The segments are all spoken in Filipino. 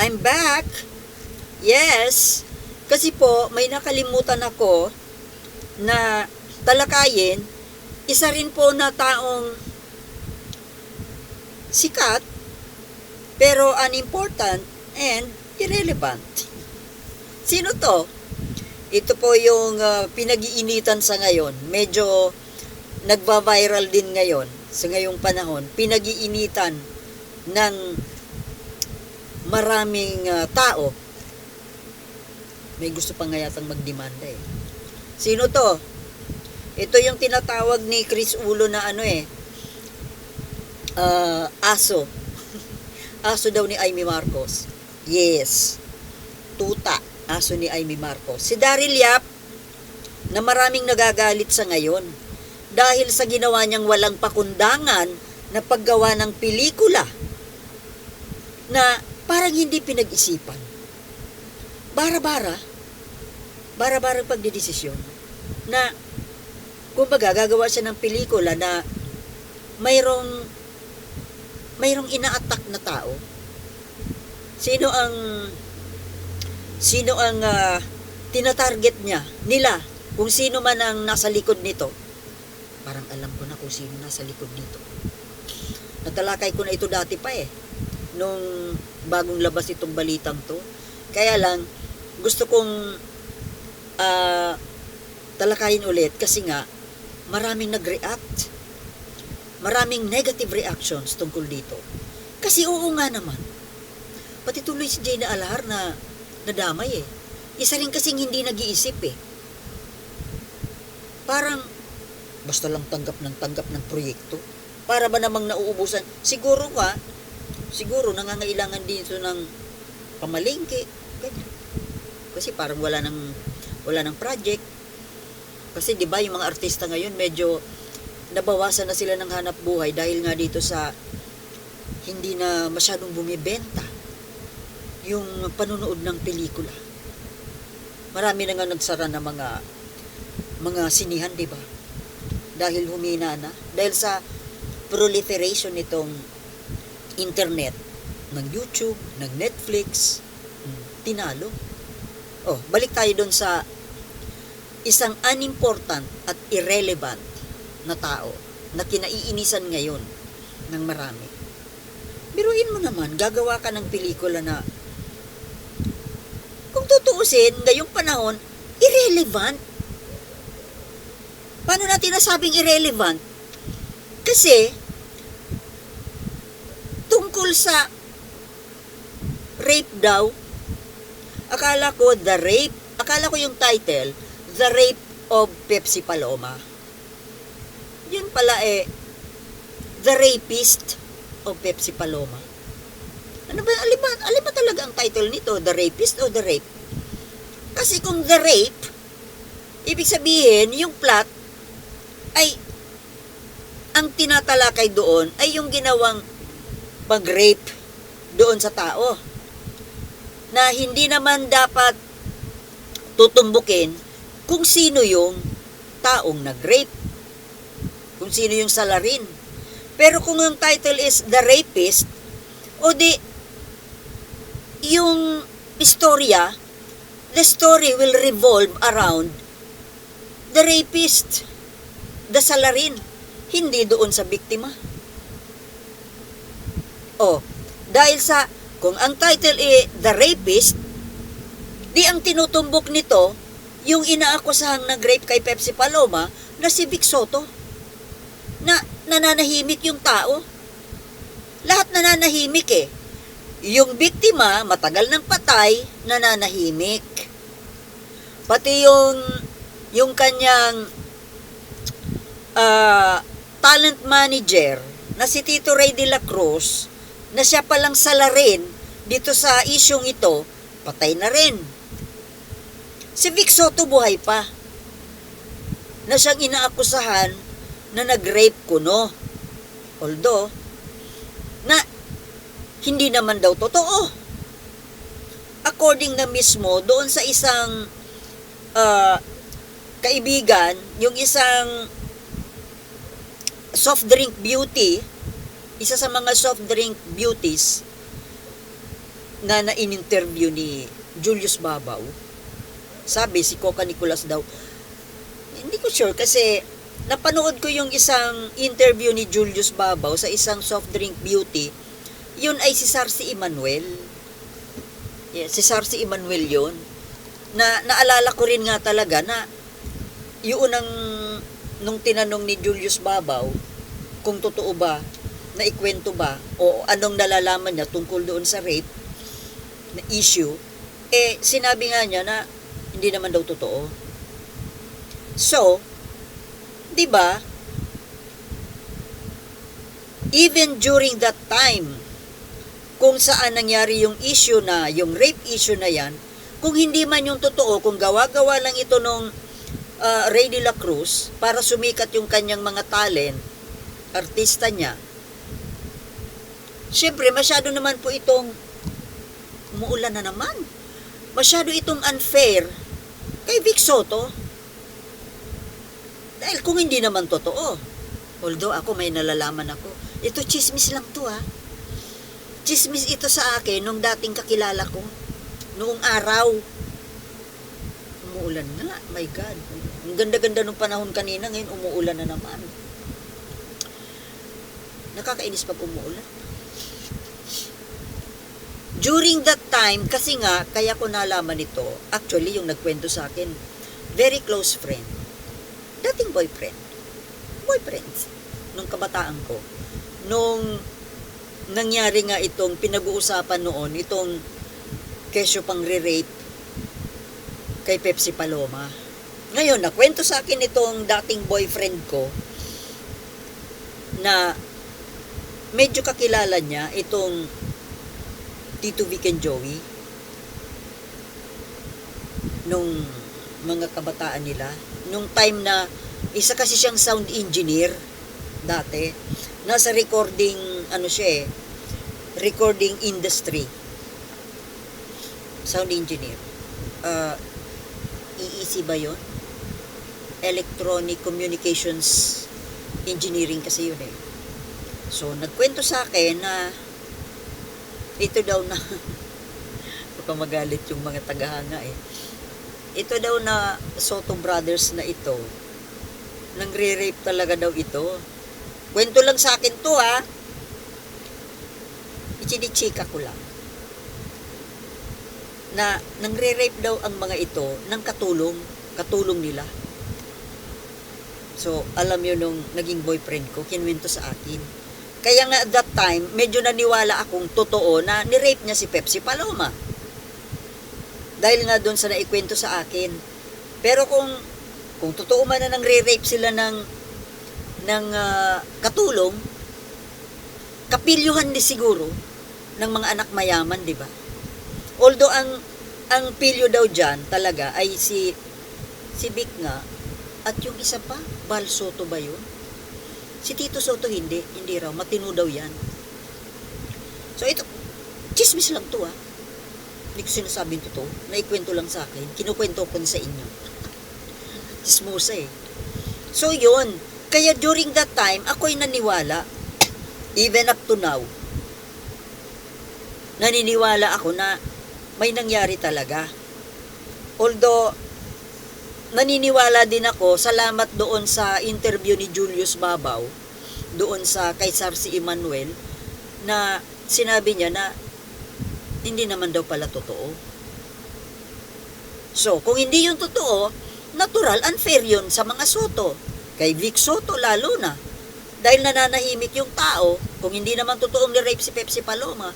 I'm back. Yes. Kasi po, may nakalimutan ako na talakayin. Isa rin po na taong sikat, pero unimportant and irrelevant. Sino to? Ito po yung ah, pinag-iinitan sa ngayon. Medyo nagva-viral din ngayon sa ngayong panahon. Pinag-iinitan ng maraming ah, tao. May gusto pa nga yatang magdemanda eh. Sino to? Ito yung tinatawag ni Chris Ulo na ano eh. ah, aso. aso daw ni Amy Marcos. Yes. Tuta. Aso ni Amy Marcos. Si Daryl Yap, na maraming nagagalit sa ngayon dahil sa ginawa niyang walang pakundangan na paggawa ng pelikula na parang hindi pinag-isipan. Bara-bara, bara-bara pagdidesisyon na kumbaga gagawa siya ng pelikula na mayroong mayroong ina-attack na tao. Sino ang sino ang ah, tinatarget niya nila kung sino man ang nasa likod nito. Parang alam ko na kung sino nasa likod nito. Natalakay ko na ito dati pa eh. Nung bagong labas itong balitang to. Kaya lang, gusto kong ah, talakayin ulit kasi nga, maraming nag-react. Maraming negative reactions tungkol dito. Kasi oo nga naman. Pati tuloy si Jane Alhar na nadamay eh. Isa rin kasing hindi nag-iisip eh. Parang, basta lang tanggap ng tanggap ng proyekto. Para ba namang nauubusan? Siguro ka, siguro nangangailangan din ito ng pamalingke. Ganyan. Kasi parang wala ng, wala ng project. Kasi di ba yung mga artista ngayon medyo nabawasan na sila ng hanap buhay dahil nga dito sa hindi na masyadong bumibenta yung panunood ng pelikula. Marami na nga nagsara ng mga mga sinihan, di ba? Dahil humina na. Dahil sa proliferation nitong internet, ng YouTube, ng Netflix, tinalo. Oh, balik tayo doon sa isang unimportant at irrelevant na tao na kinaiinisan ngayon ng marami. Biruin mo naman, gagawa ka ng pelikula na kung tutuusin, ngayong panahon, irrelevant. Paano natin nasabing irrelevant? Kasi, tungkol sa rape daw, akala ko the rape, akala ko yung title, The Rape of Pepsi Paloma. Yun pala eh, The Rapist of Pepsi Paloma. Ano ba, alin ba, alin ba talaga ang title nito? The Rapist o The Rape? Kasi kung The Rape, ibig sabihin, yung plot ay ang tinatalakay doon ay yung ginawang pag-rape doon sa tao. Na hindi naman dapat tutumbukin kung sino yung taong nag-rape. Kung sino yung salarin. Pero kung yung title is The Rapist, o di, yung istorya, the story will revolve around the rapist, the salarin, hindi doon sa biktima. Oh, dahil sa, kung ang title ay The Rapist, di ang tinutumbok nito, yung inaakusahang nag-rape kay Pepsi Paloma, na si Vic Soto. Na nananahimik yung tao. Lahat nananahimik eh. Yung biktima, matagal ng patay, nananahimik. Pati yung, yung kanyang ah, talent manager na si Tito Ray de la Cruz, na siya palang salarin dito sa isyong ito, patay na rin. Si Vic Soto buhay pa. Na siyang inaakusahan na nag-rape kuno. Although, na hindi naman daw totoo. According na mismo doon sa isang ah, kaibigan, yung isang soft drink beauty, isa sa mga soft drink beauties, na na-in-interview ni Julius Babaw, sabi si Coca Nicolas daw, hindi ko sure kasi napanood ko yung isang interview ni Julius Babaw sa isang soft drink beauty, yun ay si Sarsi Emmanuel. Yeah, si Sarsi Emmanuel yun. Na naalala ko rin nga talaga na yun ang nung tinanong ni Julius Babaw kung totoo ba na ikwento ba o anong nalalaman niya tungkol doon sa rape na issue eh sinabi nga niya na hindi naman daw totoo. So, 'di ba? Even during that time kung saan nangyari yung issue na, yung rape issue na yan, kung hindi man yung totoo, kung gawa-gawa lang ito nung uh, Ray de la Cruz para sumikat yung kanyang mga talent, artista niya, syempre masyado naman po itong umuulan na naman. Masyado itong unfair kay Vic Soto. Dahil kung hindi naman totoo, although ako may nalalaman ako, ito chismis lang to ha. Chismis ito sa akin nung dating kakilala ko. Noong araw. Umuulan nga, my God. Ang ganda-ganda nung panahon kanina, ngayon umuulan na naman. Nakakainis pag umuulan. During that time, kasi nga, kaya ko nalaman ito, actually, yung nagkwento sa akin, very close friend. Dating boyfriend. Boyfriends. Nung kabataan ko. Nung nangyari nga itong pinag-uusapan noon, itong kesyo pang re-rape kay Pepsi Paloma. Ngayon, nakwento sa akin itong dating boyfriend ko na medyo kakilala niya itong Tito Vic and Joey? Nung mga kabataan nila? Nung time na isa kasi siyang sound engineer dati. Nasa recording ano siya eh recording industry. Sound engineer. Uh, EEC ba yun? Electronic Communications Engineering kasi yun eh. So nagkwento sa akin na ito daw na. Baka magalit yung mga tagahanga eh. Ito daw na Soto Brothers na ito. Nangre-rape talaga daw ito. Kwento lang sa akin to ha? Ichinichika ko lang. Na nangre-rape daw ang mga ito ng katulong katulong nila. So alam yun nung naging boyfriend ko kinwento sa akin kaya nga at that time, medyo naniwala akong totoo na ni-rape niya si Pepsi Paloma. Dahil nga doon sa naikwento sa akin. Pero kung kung totoo man na nang re-rape sila ng ng uh, katulong, kapilyuhan di siguro ng mga anak mayaman, di ba? Although ang ang pilyo daw diyan talaga ay si si Vic nga at yung isa pa, Bal Soto ba yun? Si Tito Soto hindi, hindi raw, matino daw yan. So ito, chismis lang to ah. Hindi ko sinasabing totoo, naikwento lang sa akin, kinukwento ko sa inyo. Chismosa eh. So yun, kaya during that time, ako'y naniwala, even up to now, naniniwala ako na may nangyari talaga. Although, naniniwala din ako, salamat doon sa interview ni Julius Babaw, doon sa kay si Emmanuel, na sinabi niya na hindi naman daw pala totoo. So, kung hindi yung totoo, natural, unfair yun sa mga Soto. Kay Vic Soto lalo na. Dahil nananahimik yung tao, kung hindi naman totoong ni-rape si Pepsi Paloma,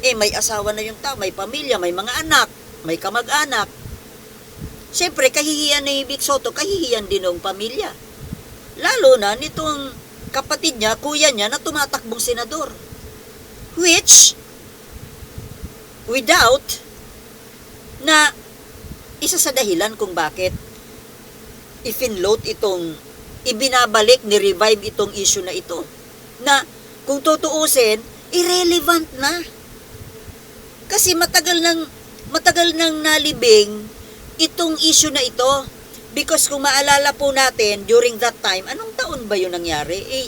eh may asawa na yung tao, may pamilya, may mga anak, may kamag-anak, Siyempre, kahihiyan ni Vic Soto, kahihiyan din ng pamilya. Lalo na nitong kapatid niya, kuya niya, na tumatakbong senador. Which, without, na isa sa dahilan kung bakit ifinloat itong, ibinabalik, ni-revive itong issue na ito. Na, kung tutuusin, irrelevant na. Kasi matagal nang, matagal nang nalibing itong issue na ito. Because kung maalala po natin, during that time, anong taon ba yun nangyari? Eh,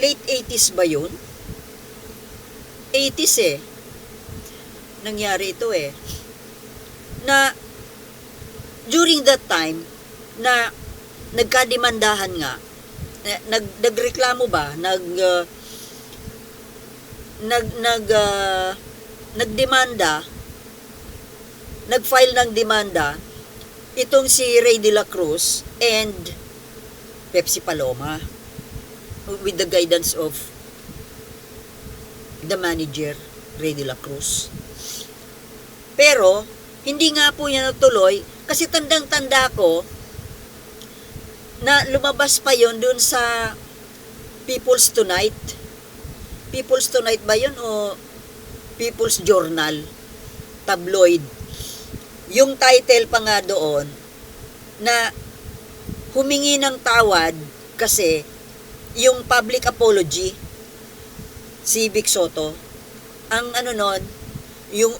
late 80s ba yun? 80s eh. nangyari ito eh. Na during that time na nagkadimandahan nga, na- nag nagreklamo ba, nag uh, nag nag uh, nagdemanda nag-file ng demanda itong si Ray de la Cruz and Pepsi Paloma with the guidance of the manager Ray de la Cruz. Pero hindi nga po yan natuloy kasi tandang-tanda ko na lumabas pa yon dun sa People's Tonight. People's Tonight ba yun o People's Journal? Tabloid. Yung title pa nga doon na humingi ng tawad kasi yung public apology si Vic Soto ang ano nun yung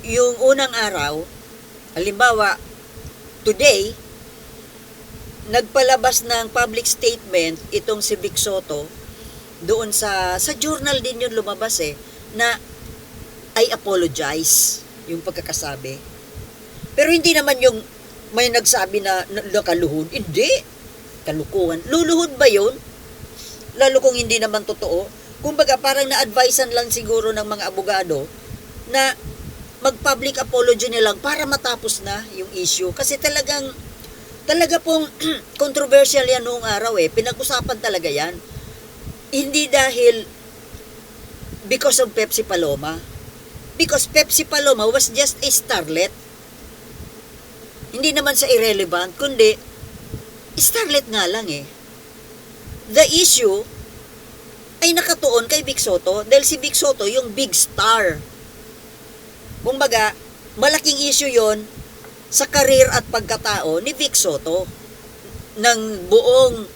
yung unang araw halimbawa today nagpalabas ng public statement itong si Vic Soto doon sa sa journal din yun lumabas eh na I apologize yung pagkakasabi pero hindi naman yung may nagsabi na, na nakaluhod hindi kalukuhan luluhod ba yun lalo kung hindi naman totoo kumbaga parang na-advisean lang siguro ng mga abogado na mag-public apology nilang para matapos na yung issue kasi talagang talaga pong controversial yan noong araw eh. Pinag-usapan talaga yan. Hindi dahil because of Pepsi Paloma. Because Pepsi Paloma was just a starlet. Hindi naman sa irrelevant, kundi starlet nga lang eh. The issue ay nakatuon kay Vic Soto dahil si Vic Soto yung big star. Kumbaga, malaking issue yon sa karir at pagkatao ni Vic Soto ng buong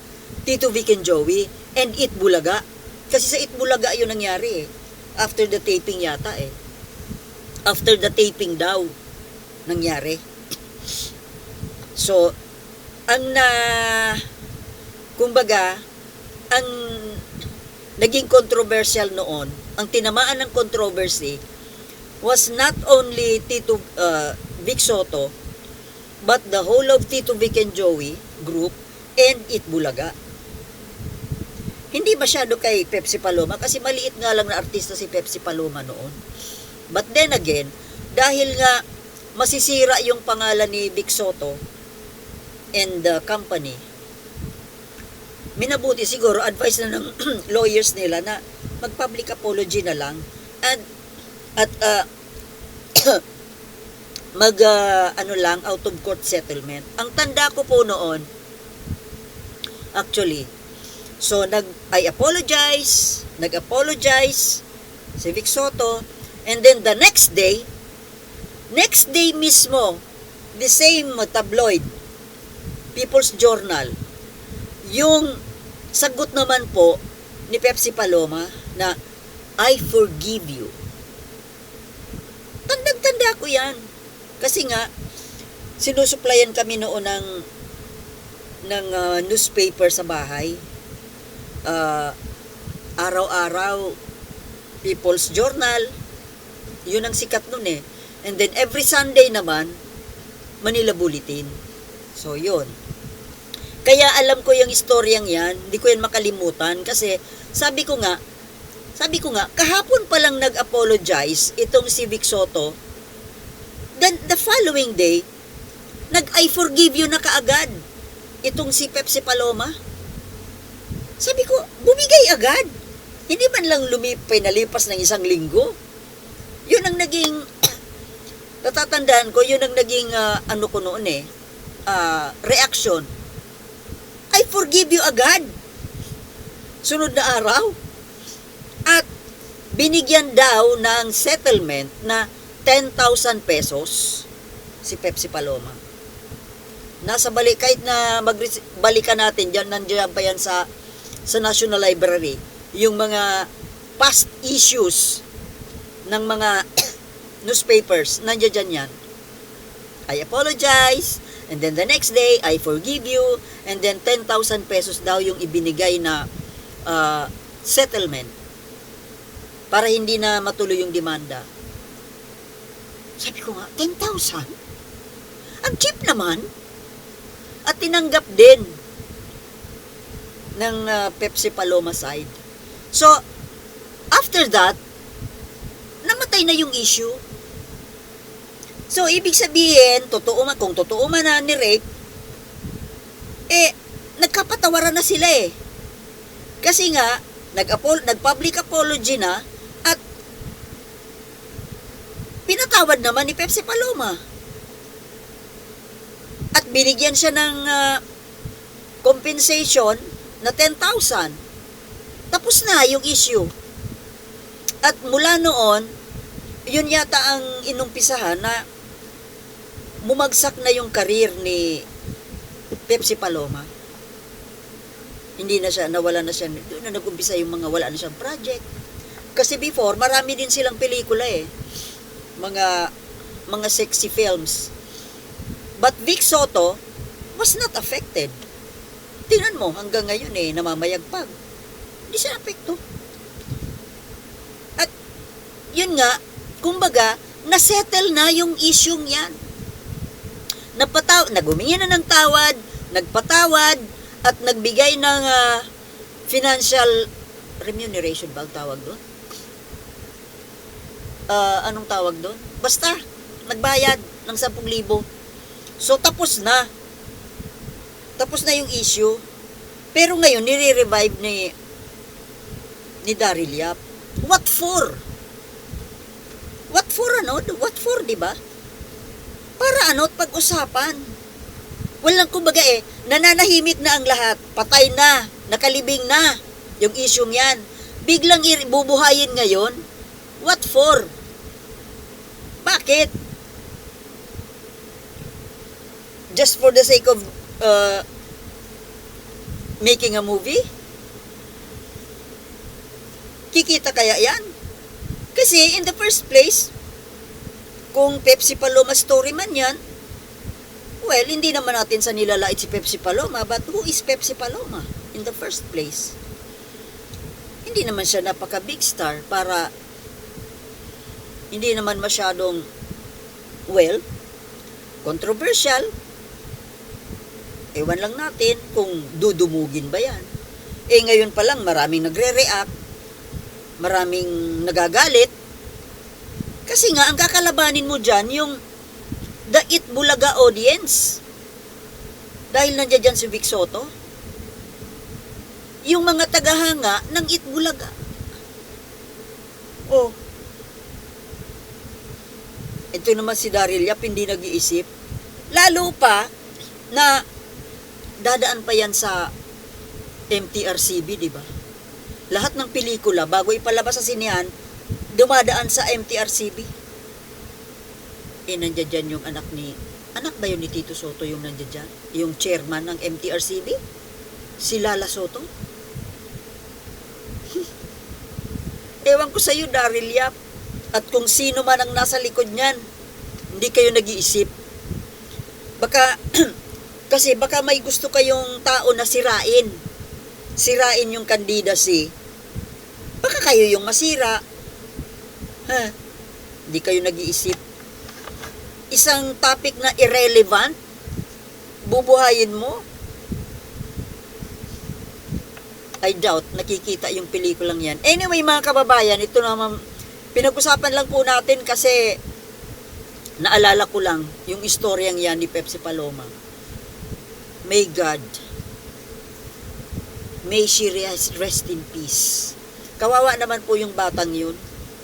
Tito Vic and Joey and It Bulaga. Kasi sa It Bulaga yun nangyari eh. After the taping yata eh. After the taping daw nangyari. So, ang na kumbaga, ang naging controversial noon, ang tinamaan ng controversy was not only Tito uh, Vic Soto, but the whole of Tito Vic and Joey group and It Bulaga. Hindi masyado kay Pepsi Paloma kasi maliit nga lang na artista si Pepsi Paloma noon. But then again, dahil nga masisira yung pangalan ni Vic Soto and the company, minabuti siguro advice na ng lawyers nila na mag-public apology na lang at at uh, mag uh, ano lang out of court settlement. Ang tanda ko po noon actually so nag I apologize, nag-apologize si Vic Soto and then the next day next day mismo the same tabloid People's Journal yung sagot naman po ni Pepsi Paloma na I forgive you. Tandang-tanda ko yan. Kasi nga, sinusuplayan kami noon ng, ng uh, newspaper sa bahay. Uh, araw-araw, People's Journal, yun ang sikat nun eh. And then every Sunday naman, Manila Bulletin. So, yun. Kaya alam ko yung istoryang yan, hindi ko yan makalimutan kasi sabi ko nga, sabi ko nga, kahapon pa lang nag-apologize itong si Vic Soto. Then the following day, nag-I forgive you na kaagad itong si Pepsi Paloma. Sabi ko, bumigay agad. Hindi man lang lumipay nalipas ng isang linggo. Yun ang naging, natatandaan ko, yun ang naging, uh, ano ko noon eh, uh, reaction I forgive you agad. Sunod na araw. At binigyan daw ng settlement na 10,000 pesos si Pepsi Paloma. Nasa balik, kahit na magbalikan natin, dyan, nandiyan pa yan sa, sa National Library, yung mga past issues ng mga newspapers, nandiyan dyan yan. I apologize, And then the next day, I forgive you. And then 10,000 pesos daw yung ibinigay na uh, settlement para hindi na matuloy yung demanda. Sabi ko nga, 10,000? Ang cheap naman. At tinanggap din ng ah, Pepsi Paloma side. So, after that, namatay na yung issue. So, ibig sabihin, totoo man, kung totoo man na ni rape, eh, nagkapatawaran na sila eh. Kasi nga, nag-apol- nag-public apology na at pinatawad naman ni Pepsi Paloma. At binigyan siya ng ah, compensation na 10,000. Tapos na yung issue. At mula noon, yun yata ang inumpisahan na bumagsak na yung karir ni Pepsi Paloma. Hindi na siya, nawala na siya, doon na nag-umpisa yung mga wala na siyang project. Kasi before, marami din silang pelikula eh. Mga, mga sexy films. But Vic Soto was not affected. Tingnan mo, hanggang ngayon eh, namamayagpag. Hindi siya apekto. At, yun nga, kumbaga, nasettle na yung isyong yan. Napataw, nagumingi na ng tawad, nagpatawad, at nagbigay ng ah, financial remuneration ba ang tawag doon? Ah, anong tawag doon? Basta, nagbayad ng 10,000. So, tapos na. Tapos na yung issue. Pero ngayon, nire-revive ni ni Daryl Yap. What for? What for ano? What for, di ba? Para ano, pag-usapan. Walang kumbaga eh, nananahimik na ang lahat. Patay na, nakalibing na yung isyong yan. Biglang bubuhayin ngayon. What for? Bakit? Just for the sake of uh, making a movie? Kikita kaya yan? Kasi in the first place, kung Pepsi Paloma story man yan, well, hindi naman natin sa nilalait si Pepsi Paloma, but who is Pepsi Paloma in the first place? Hindi naman siya napaka big star para hindi naman masyadong well, controversial. Ewan lang natin kung dudumugin ba yan. Eh ngayon pa lang maraming nagre-react, maraming nagagalit. Kasi nga, ang kakalabanin mo dyan, yung the It Bulaga audience. Dahil nandiyan dyan si Vic Soto. Yung mga tagahanga ng It Bulaga. Oh. Ito naman si Daryl Yap, hindi nag-iisip. Lalo pa na dadaan pa yan sa MTRCB, di ba? Lahat ng pelikula, bago ipalabas sa sinehan, dumadaan sa MTRCB. Eh, nandiyan yung anak ni... Anak ba yun ni Tito Soto yung nandiyan? Yung chairman ng MTRCB? Si Lala Soto? Ewan ko sa'yo, Daryl Yap. At kung sino man ang nasa likod niyan, hindi kayo nag-iisip. Baka, kasi baka may gusto kayong tao na sirain. Sirain yung candidacy. Baka kayo yung masira. Hindi kayo nag-iisip. Isang topic na irrelevant, bubuhayin mo. I doubt nakikita yung pelikulang yan. Anyway, mga kababayan, ito naman, pinag-usapan lang po natin kasi naalala ko lang yung istoryang yan ni Pepsi Paloma. May God, may she rest in peace. Kawawa naman po yung batang yun.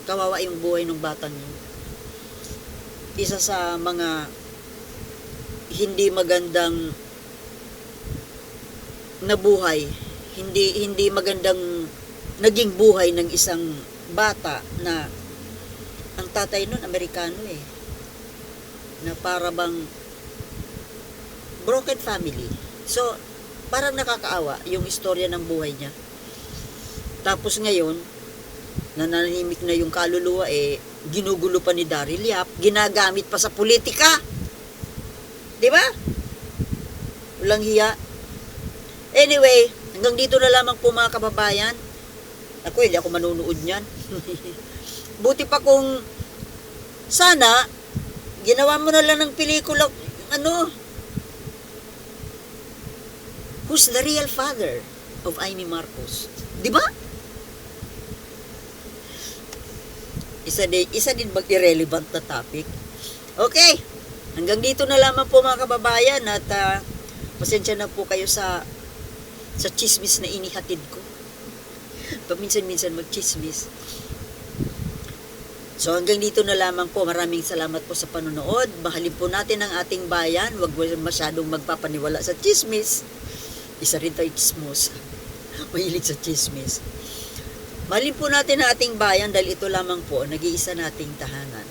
Kawawa yung buhay ng batang yun. Isa sa mga hindi magandang nabuhay hindi hindi magandang naging buhay ng isang bata na ang tatay nun Amerikano eh na para bang broken family so parang nakakaawa yung istorya ng buhay niya tapos ngayon nananahimik na yung kaluluwa eh ginugulo pa ni Daryl Yap ginagamit pa sa politika di ba walang hiya anyway Hanggang dito na lamang po mga kababayan. Ako, hindi ako manunood niyan. Buti pa kung sana Ginawa mo na lang ng pelikula, ano? Who's the real father of Amy Marcos? Di ba? Isa din, isa din mag-irrelevant na topic. Okay. Hanggang dito na lamang po mga kababayan at ah, pasensya na po kayo sa sa chismis na inihatid ko. Paminsan-minsan mag-chismis. So hanggang dito na lamang po. Maraming salamat po sa panonood. Mahalin po natin ang ating bayan. Huwag masyadong magpapaniwala sa chismis. Isa rin tayo chismos. Mahilig sa chismis. Mahalin po natin ang ating bayan dahil ito lamang po nag-iisa nating tahanan.